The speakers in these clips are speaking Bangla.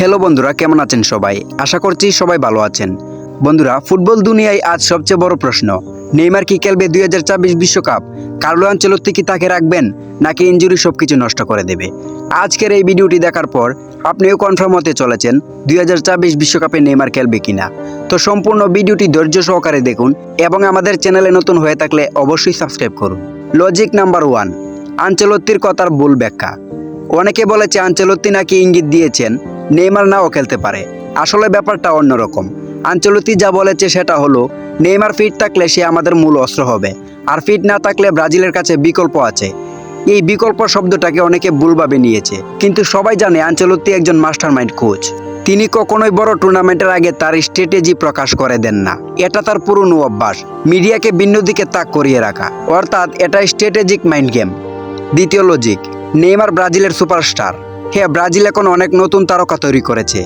হ্যালো বন্ধুরা, কেমন আছেন সবাই? আশা করছি সবাই ভালো আছেন। বন্ধুরা, ফুটবল দুনিয়ায় আজ সবচেয়ে বড় প্রশ্ন। নেইমার কি খেলবে দুই বিশ্বকাপ? কার্লো আঞ্চলত্তি কি তাকে রাখবেন, নাকি ইঞ্জুরি সবকিছু নষ্ট করে দেবে? আজকের এই ভিডিওটি দেখার পর আপনিও কনফার্ম হতে চলেছেন দুই বিশ্বকাপে নেইমার খেলবে কিনা। তো সম্পূর্ণ ভিডিওটি ধৈর্য সহকারে দেখুন এবং আমাদের চ্যানেলে নতুন হয়ে থাকলে অবশ্যই সাবস্ক্রাইব করুন। লজিক নাম্বার ওয়ান আঞ্চলত্তির কথার ভুল ব্যাখ্যা। অনেকে বলেছে আঞ্চলত্তি নাকি ইঙ্গিত দিয়েছেন নেইমার নাও খেলতে পারে। আসলে ব্যাপারটা অন্যরকম। আঞ্চলতি যা বলেছে সেটা হলো, নেইমার ফিট থাকলে সে আমাদের মূল অস্ত্র হবে। আর ফিট না থাকলে ব্রাজিলের কাছে বিকল্প আছে। এই বিকল্প শব্দটাকে অনেকে ভুলভাবে নিয়েছে। কিন্তু সবাই জানে আঞ্চলতি একজন মাস্টারমাইন্ড কোচ। তিনি কখনোই বড় টুর্নামেন্টের আগে তার স্ট্র্যাটেজি প্রকাশ করে দেন না। এটা তার পুরনো অভ্যাস। মিডিয়াকে ভিন্ন দিকে তাক করিয়ে রাখা। অর্থাৎ এটা স্ট্র্যাটেজিক মাইন্ড গেম। দ্বিতীয় লজিক, নেইমার ব্রাজিলের সুপারস্টার। হ্যাঁ ব্রাজিল এখন অনেক নতুন তারকা তৈরি করেছে।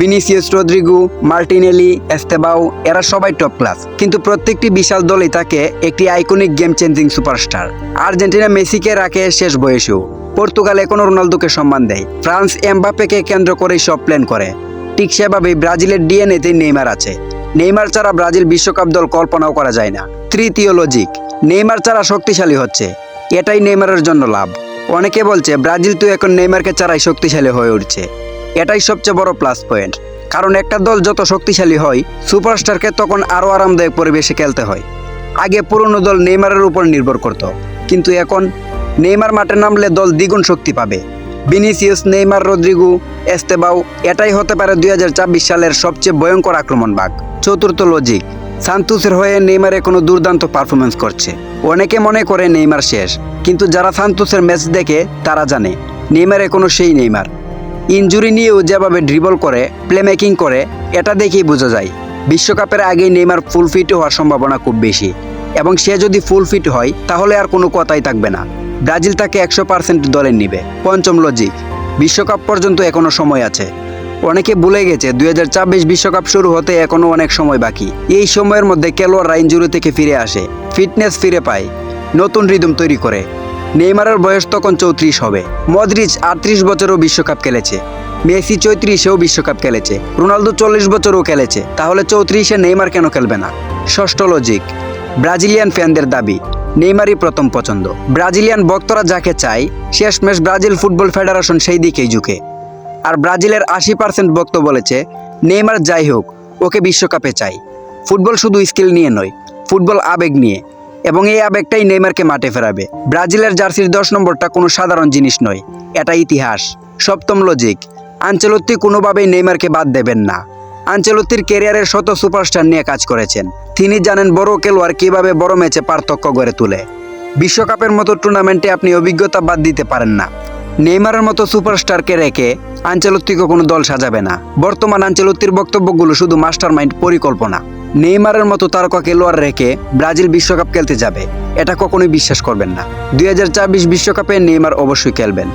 বিনিসিয়াস রদ্রিগু মার্টিনেলি এস্তেবাও, এরা সবাই টপ ক্লাস কিন্তু প্রত্যেকটি বিশাল দলই তাকে একটি iconic game changing superstar Argentina মেসিকে রাখে শেষ বয়সেও। পর্তুগাল এখনও রোনালদোকে সম্মান দেয়। ফ্রান্স এমবাপেকে কেন্দ্র করেই সব প্ল্যান করে। ঠিক সেভাবেই ব্রাজিলের ডিএনএতে নেইমার আছে। নেইমার ছাড়া ব্রাজিল বিশ্বকাপ দল কল্পনাও করা যায় না। তৃতীয় লজিক নেইমার ছাড়া শক্তিশালী হচ্ছে। এটাই নেইমারের জন্য লাভ। অনেকে বলছে, ব্রাজিল তো এখন নেইমারকে ছাড়াই শক্তিশালী হয়ে উঠছে। এটাই সবচেয়ে বড় প্লাস পয়েন্ট কারণ একটা দল যত শক্তিশালী হয় সুপারস্টারকে তখন আরও আরামদায়ক পরিবেশে খেলতে হয়। আগে পুরনো দল নেইমারের উপর নির্ভর করত। কিন্তু এখন নেইমার মাঠে নামলে দল দ্বিগুণ শক্তি পাবে। বিনিসিয়াস নেইমার, রদ্রিগু এস্তেবাউ এটাই হতে পারে দুই সালের সবচেয়ে ভয়ঙ্কর আক্রমণ বাঘ চতুর্থ লজিক সান্তুসের হয়ে নেইমারে কোনো দুর্দান্ত পারফরমেন্স করছে। অনেকে মনে করে নেইমার শেষ, কিন্তু যারা সান্তুসের ম্যাচ দেখে, তারা জানে, নেইমার কোনো সেই নেইমার। ইনজুরি নিয়েও যেভাবে ড্রিবল করে প্লেমেকিং করে, এটা দেখেই বোঝা যায়। বিশ্বকাপের আগেই নেইমার ফুল ফিট হওয়ার সম্ভাবনা খুব বেশি। এবং সে যদি ফুল ফিট হয়, তাহলে আর কোনো কথাই থাকবে না। ব্রাজিল তাকে একশো পার্সেন্ট দলে নিবে। পঞ্চম লজিক বিশ্বকাপ পর্যন্ত এখনও সময় আছে। অনেকে ভুলে গেছে, দুই হাজার বিশ্বকাপ শুরু হতে এখনও অনেক সময় বাকি। এই সময়ের মধ্যে খেলোয়াড়রা ইঞ্জুরি থেকে ফিরে আসে, ফিটনেস ফিরে পায়, নতুন রিদম তৈরি করে। নেইমারের বয়স তখন চৌত্রিশ হবে। মদ্রিচ আটত্রিশ বছরও বিশ্বকাপ খেলেছে, মেসি চৌত্রিশেও বিশ্বকাপ খেলেছে, রোনালদো চল্লিশ বছরও খেলেছে, তাহলে চৌত্রিশে নেইমার কেন খেলবে না? ষষ্ঠ লজিক ব্রাজিলিয়ান ফ্যানদের দাবি, নেইমারই প্রথম পছন্দ। ব্রাজিলিয়ান বক্তরা যাকে চায়, শেষমেশ ব্রাজিল ফুটবল ফেডারেশন সেই দিকেই ঝুঁকে। আর ব্রাজিলের আশি পার্সেন্ট ভক্ত বলেছে, নেইমার যাই হোক, ওকে বিশ্বকাপে চাই। ফুটবল শুধু স্কিল নিয়ে নয়, ফুটবল আবেগ নিয়ে। এবং এই আবেগটাই নেইমারকে মাঠে ফেরাবে। ব্রাজিলের জার্সির দশ নম্বরটা কোনো সাধারণ জিনিস নয়, এটা ইতিহাস। সপ্তম লজিক আঞ্চলত্তি কোনোভাবেই নেইমারকে বাদ দেবেন না। আঞ্চলত্তির ক্যারিয়ারের শত সুপারস্টার নিয়ে কাজ করেছেন। তিনি জানেন বড় খেলোয়াড় কীভাবে বড় ম্যাচে পার্থক্য গড়ে তোলে। বিশ্বকাপের মতো টুর্নামেন্টে আপনি অভিজ্ঞতা বাদ দিতে পারেন না। নেইমারের মতো সুপারস্টারকে রেখে আঞ্চলত্তিকে কোনো দল সাজাবে না। বর্তমান আঞ্চলত্তির বক্তব্যগুলো শুধু মাস্টার মাইন্ড পরিকল্পনা। নেইমারের মতো তারকা খেলোয়াড় রেখে ব্রাজিল বিশ্বকাপ খেলতে যাবে, এটা কখনোই বিশ্বাস করবেন না। দুই বিশ্বকাপে নেইমার অবশ্যই খেলবেন।